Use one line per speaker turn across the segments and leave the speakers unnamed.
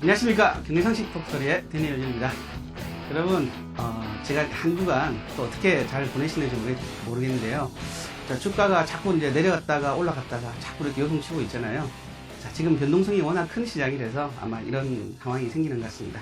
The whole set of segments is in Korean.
안녕하십니까. 경제상식 톡토리의 데니얼입니다. 여러분 어, 제가 한 주간 또 어떻게 잘 보내시는지 모르- 모르겠는데요. 자, 주가가 자꾸 이제 내려갔다가 올라갔다가 자꾸 이렇게 요동치고 있잖아요. 자, 지금 변동성이 워낙 큰 시장이라서 아마 이런 상황이 생기는 것 같습니다.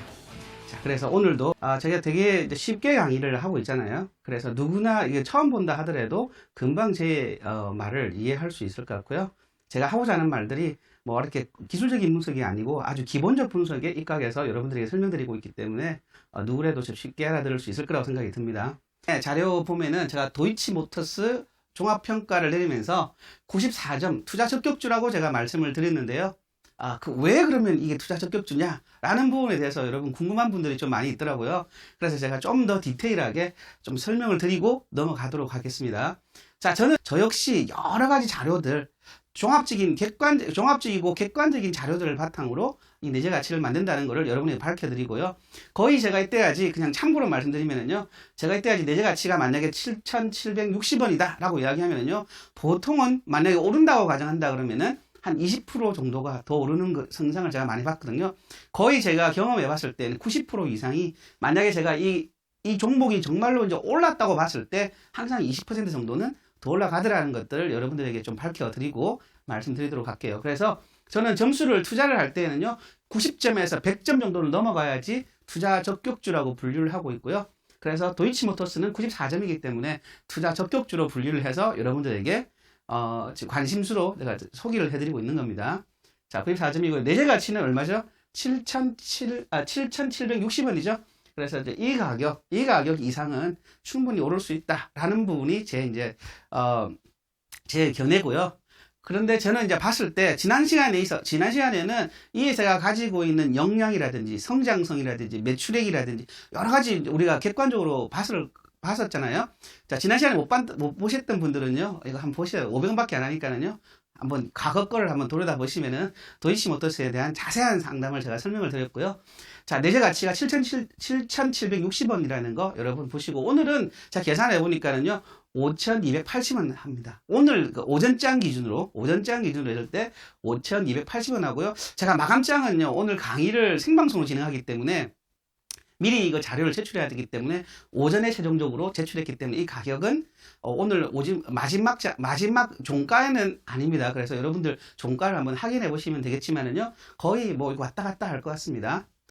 자, 그래서 오늘도 아, 제가 되게 쉽게 강의를 하고 있잖아요. 그래서 누구나 이게 처음 본다 하더라도 금방 제 어, 말을 이해할 수 있을 것 같고요 제가 하고자 하는 말들이 뭐 이렇게 기술적인 분석이 아니고 아주 기본적 분석에 입각해서 여러분들에게 설명드리고 있기 때문에 어, 누구라도 좀 쉽게 알아들을 수 있을 거라고 생각이 듭니다. 네, 자료 보면은 제가 도이치 모터스 종합평가를 내리면서 94점 투자 적격주라고 제가 말씀을 드렸는데요. 아, 그 왜 그러면 이게 투자 적격주냐? 라는 부분에 대해서 여러분 궁금한 분들이 좀 많이 있더라고요. 그래서 제가 좀 더 디테일하게 좀 설명을 드리고 넘어가도록 하겠습니다. 자, 저는 저 역시 여러 가지 자료들, 종합적인 객관 종합적이고 객관적인 자료들을 바탕으로 이 내재 가치를 만든다는 것을 여러분에게 밝혀드리고요. 거의 제가 이때까지 그냥 참고로 말씀드리면은요, 제가 이때까지 내재 가치가 만약에 7,760원이다라고 이야기하면은요, 보통은 만약에 오른다고 가정한다 그러면은 한 20% 정도가 더 오르는 그 성장을 제가 많이 봤거든요. 거의 제가 경험해 봤을 때는 90% 이상이 만약에 제가 이, 이 종목이 정말로 이제 올랐다고 봤을 때 항상 20% 정도는 더 올라가더라는 것들을 여러분들에게 좀 밝혀드리고 말씀드리도록 할게요. 그래서 저는 점수를 투자를 할 때는요, 90점에서 100점 정도를 넘어가야지 투자 적격주라고 분류를 하고 있고요. 그래서 도이치모터스는 94점이기 때문에 투자 적격주로 분류를 해서 여러분들에게 어, 관심수로 내가 소개를 해드리고 있는 겁니다. 자, 94점이고 내재 가치는 얼마죠? 7,700, 아, 7,760원이죠. 그래서 이제 이 가격, 이 가격 이상은 충분히 오를 수 있다라는 부분이 제 이제 어, 제 견해고요. 그런데 저는 이제 봤을 때 지난 시간에 있어 지난 시간에는 이 회사가 가지고 있는 역량이라든지 성장성이라든지 매출액이라든지 여러 가지 우리가 객관적으로 봤을 봤었잖아요. 자, 지난 시간에 못, 봤, 못 보셨던 분들은요, 이거 한번 보셔요. 500원밖에 안 하니까는요, 한번 과거 거를 한번 돌아다 보시면은 도이치모터스에 대한 자세한 상담을 제가 설명을 드렸고요. 자, 내재 가치가 7,760원이라는 거 여러분 보시고, 오늘은 제가 계산해 보니까는요, 5,280원 합니다. 오늘 그 오전장 기준으로, 오전장 기준으로 했을 때 5,280원 하고요. 제가 마감장은요, 오늘 강의를 생방송으로 진행하기 때문에 미리 이거 자료를 제출해야 되기 때문에 오전에 최종적으로 제출했기 때문에 이 가격은 어, 오늘 오지, 마지막 자, 마지막 종가에는 아닙니다. 그래서 여러분들 종가를 한번 확인해 보시면 되겠지만은요 거의 뭐 이거 왔다 갔다 할 것 같습니다.